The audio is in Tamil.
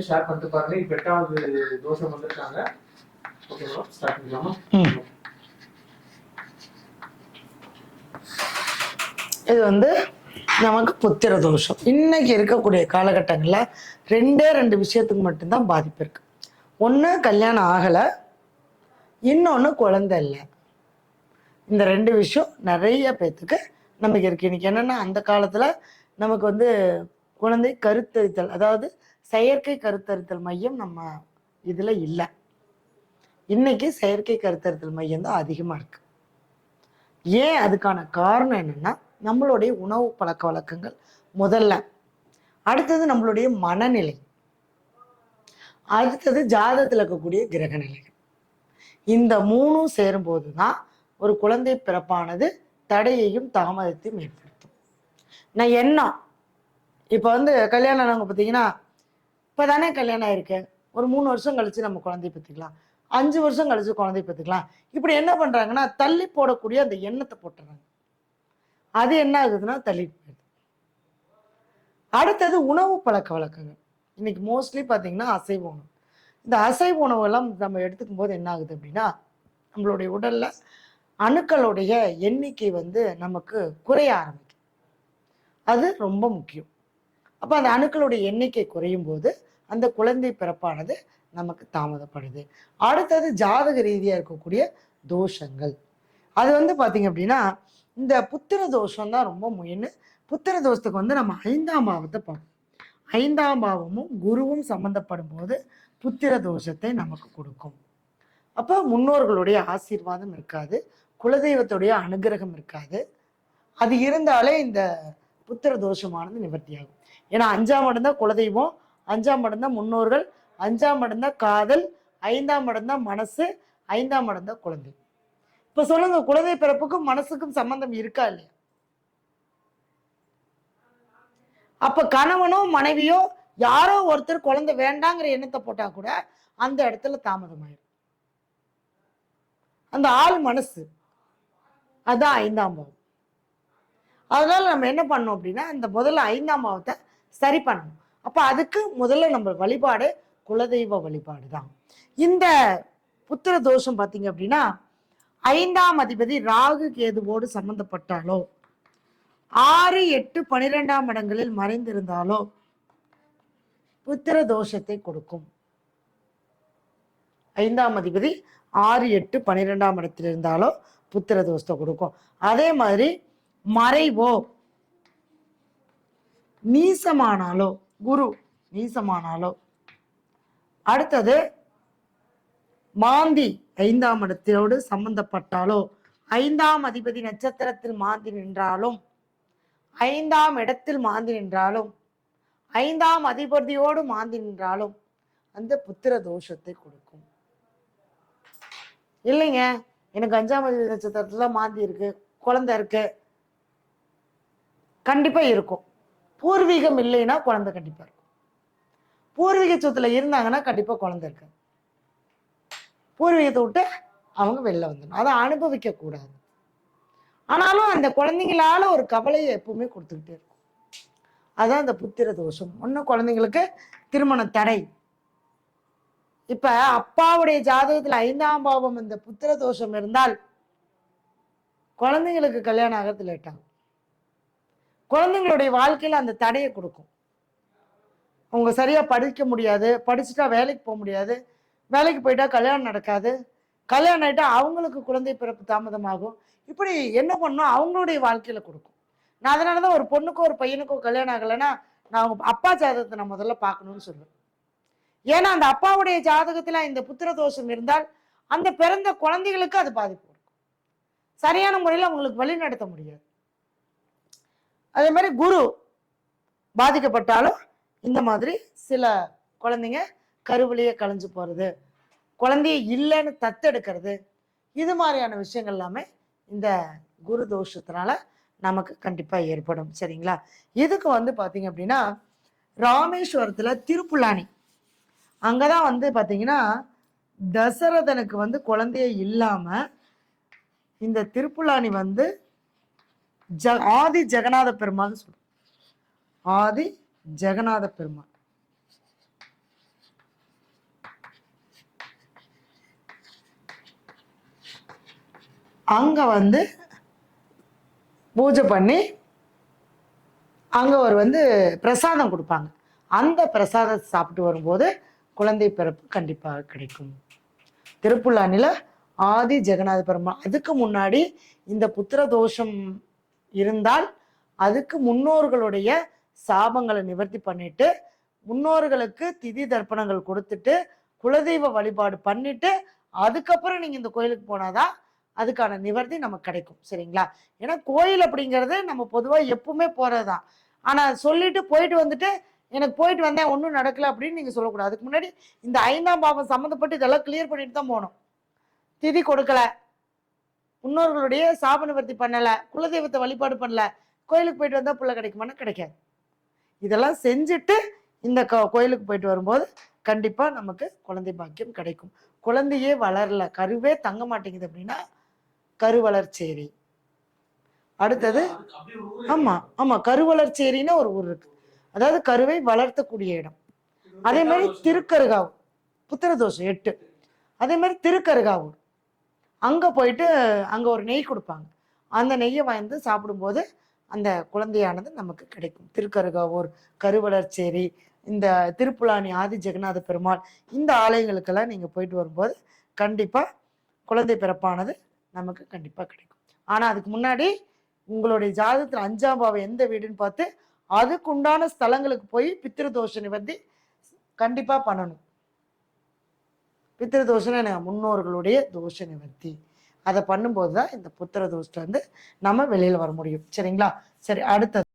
பண்ணிட்டு ஷேர் பண்ணிட்டு பாருங்க. இப்ப எட்டாவது தோஷம் வந்திருக்காங்க. ஓகேவா ஸ்டார்ட் பண்ணிக்கலாமா? ம். இது வந்து நமக்கு புத்திர தோஷம். இன்னைக்கு இருக்கக்கூடிய காலகட்டங்களில் ரெண்டே ரெண்டு விஷயத்துக்கு மட்டும்தான் பாதிப்பு இருக்கு. ஒன்று கல்யாணம் ஆகலை. இன்னொன்று குழந்தை இல்லை. இந்த ரெண்டு விஷயம் நிறைய பேர்த்துக்கு நமக்கு இருக்கு. இன்னைக்கு என்னன்னா அந்த காலத்தில் நமக்கு வந்து குழந்தை கருத்தரித்தல் அதாவது செயற்கை கருத்தரித்தல் மையம் நம்ம இதில் இல்லை. இன்னைக்கு செயற்கை கருத்தரித்தல் மையம் தான் அதிகமாக இருக்கு. ஏன் அதுக்கான காரணம் என்னன்னா நம்மளுடைய உணவு பழக்க வழக்கங்கள் முதல்ல. அடுத்தது நம்மளுடைய மனநிலை. அடுத்தது ஜாதத்தில் இருக்கக்கூடிய கிரக நிலைகள். இந்த மூணும் சேரும்போது தான் ஒரு குழந்தை பிறப்பானது தடையையும் தாமதத்தையும் ஏற்படுத்தும். நான் என்ன? இப்போ வந்து கல்யாணம் ஆனவங்க பார்த்தீங்கன்னா இப்போ தானே கல்யாணம் ஆயிருக்கு. ஒரு மூணு வருஷம் கழிச்சு நம்ம குழந்தைய பார்த்துக்கலாம் அஞ்சு வருஷம் கழிச்சு குழந்தைய பெற்றுக்கலாம் இப்படி என்ன பண்ணுறாங்கன்னா தள்ளி போடக்கூடிய அந்த எண்ணத்தை போட்டுறாங்க. அது என்ன ஆகுதுன்னா தள்ளி போயிடுது. அடுத்தது உணவு பழக்க வழக்கங்கள். இன்னைக்கு மோஸ்ட்லி பார்த்தீங்கன்னா அசைவ உணவு. இந்த அசைவ உணவெல்லாம் நம்ம எடுத்துக்கும் போது என்ன ஆகுது அப்படின்னா நம்மளுடைய உடலில் அணுக்களுடைய எண்ணிக்கை வந்து நமக்கு குறைய ஆரம்பிக்கும். அது ரொம்ப முக்கியம். அப்போ அந்த அணுக்களுடைய எண்ணிக்கை குறையும் போது அந்த குழந்தை பிறப்பானது நமக்கு தாமதப்படுது. அடுத்தது ஜாதக ரீதியாக இருக்கக்கூடிய தோஷங்கள். அது வந்து பார்த்தீங்க அப்படின்னா இந்த புத்திர தோஷம் தான் ரொம்ப முயன்னு புத்திர தோஷத்துக்கு வந்து நம்ம ஐந்தாம் பாவத்தை பார்ப்போம் ஐந்தாம் பாவமும் குருவும் சம்மந்தப்படும் போது புத்திர தோஷத்தை நமக்கு கொடுக்கும். அப்போ முன்னோர்களுடைய ஆசீர்வாதம் இருக்காது. குலதெய்வத்துடைய அனுகிரகம் இருக்காது. அது இருந்தாலே இந்த புத்திர தோஷமானது நிவர்த்தியாகும். ஏன்னா அஞ்சாம் இடம் தான் குலதெய்வம். அஞ்சாம் இடம் தான் முன்னோர்கள் அஞ்சாம் இடம் தான் காதல் ஐந்தாம் இடம் தான் மனசு ஐந்தாம் இடம் தான் குழந்தை. இப்ப சொல்லுங்க குழந்தை பிறப்புக்கும் மனசுக்கும் சம்பந்தம் இருக்கா இல்லையா? அப்ப கணவனோ மனைவியோ யாரோ ஒருத்தர் குழந்தை வேண்டாங்கிற எண்ணத்தை போட்டா கூட அந்த இடத்துல தாமதமாயிடும் அந்த ஆள் மனசு அதான் ஐந்தாம் பாவம். அதனால நம்ம என்ன பண்ணோம் அப்படின்னா இந்த முதல்ல ஐந்தாம் பாவத்தை சரி பண்ணணும். அப்போ அதுக்கு முதல்ல நம்ம வழிபாடு குலதெய்வ வழிபாடு தான் இந்த புத்திர தோஷம் பார்த்தீங்க அப்படின்னா ஐந்தாம் அதிபதி ராகு கேதுவோடு சம்பந்தப்பட்டாலோ ஆறு எட்டு பனிரெண்டாம் இடங்களில் மறைந்திருந்தாலோ புத்திர தோஷத்தை கொடுக்கும். ஐந்தாம் அதிபதி ஆறு எட்டு பன்னிரெண்டாம் இடத்தில் இருந்தாலோ புத்திர தோஷத்தை கொடுக்கும். அதே மாதிரி மறைவோ நீசமானாலோ குரு நீசமானாலோ. அடுத்தது மாந்தி ஐந்தாம் இடத்தோடு சம்பந்தப்பட்டாலோ ஐந்தாம் அதிபதி நட்சத்திரத்தில் மாந்தி நின்றாலும் ஐந்தாம் இடத்தில் மாந்தி நின்றாலும் ஐந்தாம் அதிபதியோடு மாந்தி நின்றாலும் அந்த புத்திர தோஷத்தை கொடுக்கும். இல்லைங்க எனக்கு அஞ்சாம் அதிபதி நட்சத்திரத்துல மாந்தி இருக்கு குழந்தை இருக்கு கண்டிப்பா இருக்கும். பூர்வீகம் இல்லைன்னா குழந்தை கண்டிப்பா இருக்கும். பூர்வீக சொத்துல இருந்தாங்கன்னா கண்டிப்பா குழந்தை இருக்கு பூர்வீகத்தை விட்டு அவங்க வெளில வந்துடணும். அதை அனுபவிக்க கூடாது. ஆனாலும் அந்த குழந்தைங்களால ஒரு கவலையை எப்பவுமே கொடுத்துக்கிட்டே இருக்கும். அதான் அந்த புத்திர தோஷம். ஒன்றும் குழந்தைங்களுக்கு திருமண தடை. இப்ப அப்பாவுடைய ஜாதகத்துல ஐந்தாம் பாவம் இந்த புத்திர தோஷம் இருந்தால் குழந்தைங்களுக்கு கல்யாணம் ஆகிறது லேட்டாகும் குழந்தைங்களுடைய வாழ்க்கையில் அந்த தடையை கொடுக்கும். அவங்க சரியாக படிக்க முடியாது படிச்சுட்டா வேலைக்கு போக முடியாது வேலைக்கு போயிட்டா கல்யாணம் நடக்காது கல்யாணம் ஆகிட்டா அவங்களுக்கு குழந்தை பிறப்பு தாமதமாகும். இப்படி என்ன பண்ணும் அவங்களுடைய வாழ்க்கையில் கொடுக்கும். நான் அதனாலதான் ஒரு பொண்ணுக்கோ ஒரு பையனுக்கோ கல்யாணம் ஆகலைன்னா நான் அவங்க அப்பா ஜாதகத்தை நான் முதல்ல பார்க்கணும்னு சொல்லுவேன் ஏன்னா அந்த அப்பாவுடைய ஜாதகத்தில் இந்த புத்திர தோஷம் இருந்தால் அந்த பிறந்த குழந்தைகளுக்கு அது பாதிப்பு கொடுக்கும். சரியான முறையில் அவங்களுக்கு வழி நடத்த முடியாது. அதே மாதிரி குரு பாதிக்கப்பட்டாலும் இந்த மாதிரி சில குழந்தைங்க கருவிலேயே கலைஞ்சு போகிறது குழந்தைய இல்லைன்னு தத்தெடுக்கிறது இது மாதிரியான விஷயங்கள் எல்லாமே இந்த குரு தோஷத்தினால நமக்கு கண்டிப்பாக ஏற்படும் சரிங்களா? இதுக்கு வந்து பார்த்தீங்க அப்படின்னா ராமேஸ்வரத்தில் திருப்புலானி அங்கதான் வந்து பார்த்தீங்கன்னா தசரதனுக்கு வந்து குழந்தைய இல்லாமல் இந்த திருப்புலானி வந்து ஜ ஆதி ஜெகநாத பெருமாள் சொல்றோம். ஆதி ஜெகநாத பெருமாள். அங்க வந்து பூஜை பண்ணி அங்கே ஒரு வந்து பிரசாதம் கொடுப்பாங்க. அந்த பிரசாதத்தை சாப்பிட்டு வரும்போது குழந்தை பிறப்பு கண்டிப்பாக கிடைக்கும். திருப்புல்லானில ஆதி ஜெகநாத பெருமாள். அதுக்கு முன்னாடி இந்த புத்திர தோஷம் இருந்தால் அதுக்கு முன்னோர்களுடைய சாபங்களை நிவர்த்தி பண்ணிட்டு முன்னோர்களுக்கு திதி தர்ப்பணங்கள் கொடுத்துட்டு குலதெய்வ வழிபாடு பண்ணிட்டு அதுக்கப்புறம் நீங்க இந்த கோயிலுக்கு போனாதான் அதுக்கான நிவர்த்தி நமக்கு கிடைக்கும். சரிங்களா? ஏன்னா கோயில் அப்படிங்கிறது நம்ம பொதுவாக எப்பவுமே போறதுதான். ஆனா சொல்லிட்டு போயிட்டு வந்துட்டு எனக்கு போயிட்டு வந்தேன் ஒன்றும் நடக்கல அப்படின்னு நீங்கள் சொல்லக்கூடாது. அதுக்கு முன்னாடி இந்த ஐந்தாம் பாவம் சம்மந்தப்பட்டு இதெல்லாம் கிளியர் பண்ணிட்டு தான் போகணும். திதி கொடுக்கல. முன்னோர்களுடைய சாப பண்ணலை குலதெய்வத்தை வழிபாடு பண்ணல கோயிலுக்கு போயிட்டு வந்தால் புள்ள கிடைக்குமானா கிடைக்காது. இதெல்லாம் செஞ்சுட்டு இந்த க கோயிலுக்கு போயிட்டு வரும்போது கண்டிப்பாக நமக்கு குழந்தை பாக்கியம் கிடைக்கும். குழந்தையே வளரல கருவே தங்க மாட்டேங்குது அப்படின்னா கருவளர்ச்சேரி அடுத்தது ஆமாம் ஆமாம் கருவளர்ச்சேரின்னு ஒரு ஊர் இருக்கு. அதாவது கருவை வளர்த்தக்கூடிய இடம். அதே மாதிரி எட்டாவது திருக்கருகாவூர் புத்திரதோஷம் எட்டு. அதே மாதிரி திருக்கருகாவூர். அங்கே போயிட்டு அங்கே ஒரு நெய் கொடுப்பாங்க. அந்த நெய்யை வாங்கி சாப்பிடும்போது அந்த குழந்தையானது நமக்கு கிடைக்கும். திருக்கருகாவூர் கருவளர்ச்சேரி இந்த திருப்புலானி ஆதி ஜெகநாத பெருமாள் இந்த ஆலயங்களுக்கெல்லாம் நீங்கள் போயிட்டு வரும்போது கண்டிப்பாக குழந்தை பிறப்பானது நமக்கு கண்டிப்பாக கிடைக்கும். ஆனால் அதுக்கு முன்னாடி உங்களுடைய ஜாதகத்தில் அஞ்சாம் பாவை எந்த வீடுன்னு பார்த்து அதுக்குண்டான ஸ்தலங்களுக்கு போய் பித்திரு தோஷ நிவர்த்தி கண்டிப்பாக பண்ணணும். பித்திரு தோஷம்னா எனக்கு முன்னோர்களுடைய தோஷ நிவர்த்தி. அதை பண்ணும்போது தான் இந்த புத்திர தோஷத்தை வந்து நம்ம வெளியில் வர முடியும். சரிங்களா? சரி அடுத்தது.